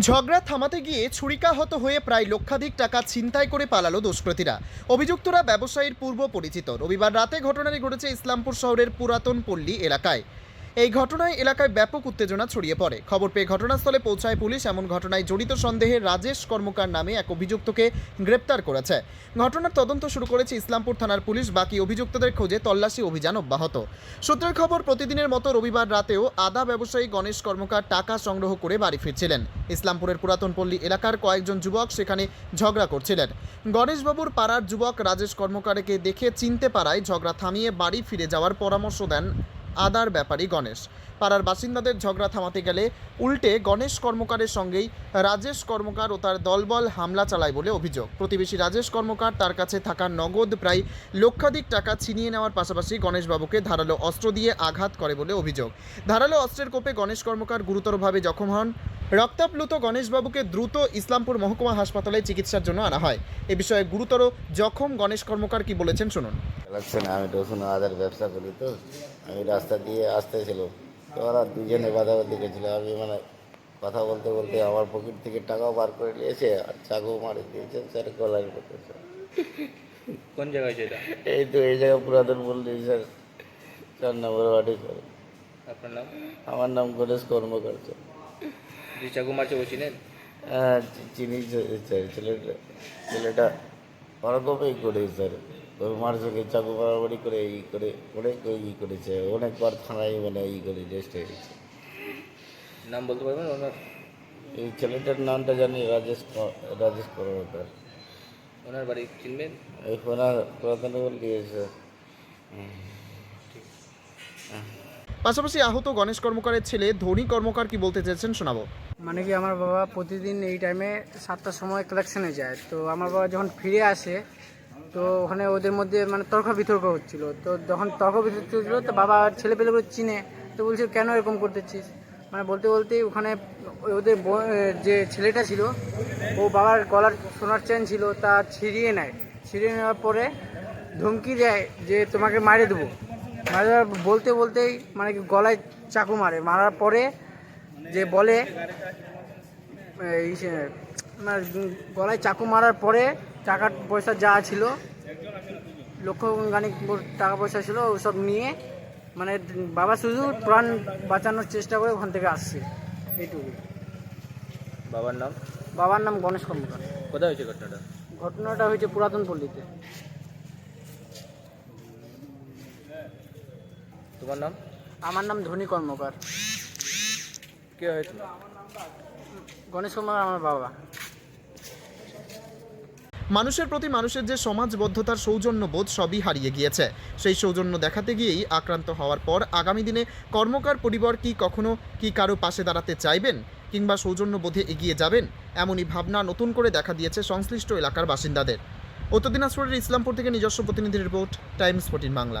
ঝগড়া থামাতে গিয়ে ছুরিকাহত হয়ে প্রায় লক্ষাধিক টাকা ছিনতাই করে পালালো দুষ্কৃতীরা। অভিযুক্তরা ব্যবসায়ীর পূর্ব পরিচিত। রবিবার রাতে ঘটনাটি ঘটেছে ইসলামপুর শহরের পুরাতন পল্লী এলাকায়। এই ঘটনায় এলাকায় ব্যাপক উত্তেজনা ছড়িয়ে পড়ে। খবর পেয়ে ঘটনাস্থলে পৌঁছায় পুলিশ, এমন ঘটনায় জড়িত সন্দেহে রাজেশ কর্মকার নামে এক অভিযুক্তকে গ্রেপ্তার করেছে। ঘটনার তদন্ত শুরু করেছে ইসলামপুর থানার পুলিশ, বাকি অভিযুক্তদের খোঁজে তল্লাশি অভিযান অব্যাহত। সূত্রের খবর, প্রতিদিনের মতো রবিবার রাতেও আদা ব্যবসায়ী গণেশ কর্মকার টাকা সংগ্রহ করে বাড়ি ফিরছিলেন। ইসলামপুরের পুরাতন পল্লী এলাকার কয়েকজন যুবক সেখানে ঝগড়া করছিলেন। গণেশবাবুর পাড়ার যুবক রাজেশ কর্মকারকে দেখে চিনতে পারায় ঝগড়া থামিয়ে বাড়ি ফিরে যাওয়ার পরামর্শ দেন আদার ব্যাপারী গণেশ। পাড়ার বাসিন্দাদের ঝগড়া থামাতে গেলে উল্টে গণেশ কর্মকারের সঙ্গেই রাজেশ কর্মকার ও তার দলবল হামলা চালায় বলে অভিযোগ। প্রতিবেশী রাজেশ কর্মকার তার কাছে থাকা নগদ প্রায় লক্ষাধিক টাকা ছিনিয়ে নেওয়ার পাশাপাশি গণেশবাবুকে ধারালো অস্ত্র দিয়ে আঘাত করে বলে অভিযোগ। ধারালো অস্ত্রের কোপে গণেশ কর্মকার গুরুতরভাবে জখম হন। রক্তাপ্লুত গণেশবাবুকে দ্রুত ইসলামপুর মহকুমা হাসপাতালে চিকিৎসার জন্য আনা হয়। এ বিষয়ে গুরুতর জখম গণেশ কর্মকার কি বলেছেন শুনুন। লাগছে না আমি রসুন আদার ব্যবসা করি তো। আমি রাস্তা দিয়ে আসতেছিল তো ওরা দুজনে বাধাবাধি গেছিল আমি মানে কথা বলতে বলতে আমার পকেট থেকে টাকাও বার করে নিয়েছে আর চাকু মারি দিয়েছে স্যার গলার করতেছে কোন জায়গায় সেটা এই তো এই জায়গা পুরাতন বললি স্যার। চার নম্বর ওয়ার্ডে স্যার। আপনার নাম? আমার নাম গণেশ কর্মকার চাকু মারছে ও চিনেন হ্যাঁ চিনি স্যার ছেলেটা ছেলেটা ওরকমই করে স্যার। ওই মানুষকে চাকু মারামারি করে ই করে অনেক ই করেছে অনেকবার থানায় মানে ই করে রেস্ট হয়ে গেছে। নাম বলতে পারবেন ওনার? এই ছেলেটার নামটা জানি রাজেশ রাজেশ কর্মকার ওনার বাড়ি চিনবেন? এই ফোনার পুরাতন বললি স্যার পাশাপাশি আহত গণেশ কর্মকারের ছেলে ধনী কর্মকার কি বলতে চেয়েছেন শোনাবো। মানে কি আমার বাবা প্রতিদিন এই টাইমে সাতটার সময় কালেকশনে যায়। তো আমার বাবা যখন ফিরে আসে, তো ওখানে ওদের মধ্যে মানে তর্ক বিতর্ক হচ্ছিল। তো যখন তর্ক বিতর্ক হচ্ছিল, তো বাবা ছেলেপেলেগুলো চিনে। তো বলছিল কেন এরকম করতেছিস? মানে বলতে বলতে ওখানে ওদের যে ছেলেটা ছিল, ও বাবার গলার সোনার চেন ছিল, তা ছিঁড়িয়ে নেয়। ছিঁড়িয়ে নেওয়ার পরে ধমকি দেয় যে, তোমাকে মারে দেবো। দেওয়ার বলতে বলতেই মানে কি গলায় চাকু মারে। মারার পরে যে বলে এই গলায় চাকু মারার পরে টাকা পয়সা যা ছিল লক্ষ খানিক টাকা পয়সা ছিল ওসব নিয়ে মানে বাবা শুধু প্রাণ বাঁচানোর চেষ্টা করে ওখান থেকে আসছে। এইটুকু। বাবার নাম? বাবার নাম গণেশ কর্মকার। কোথায় হয়েছে ঘটনাটা? ঘটনাটা হয়েছে পুরাতন পল্লীতে। তোমার নাম? আমার নাম ধনী কর্মকার। কে হয়েছিল গণেশ কর্মকার আমার বাবা। মানুষের প্রতি মানুষের যে সমাজবদ্ধতার সৌজন্যবোধ সবই হারিয়ে গিয়েছে। সেই সৌজন্য দেখাতে গিয়েই আক্রান্ত হওয়ার পর আগামী দিনে কর্মকার পরিবার কি কখনো কি কারও পাশে দাঁড়াতে চাইবেন কিংবা সৌজন্যবোধে এগিয়ে যাবেন এমনই ভাবনা নতুন করে দেখা দিয়েছে সংশ্লিষ্ট এলাকার বাসিন্দাদের। উত্তর দিনাজপুরের ইসলামপুর থেকে নিজস্ব প্রতিনিধি রিপোর্ট টাইমস ফোর্টিন বাংলা।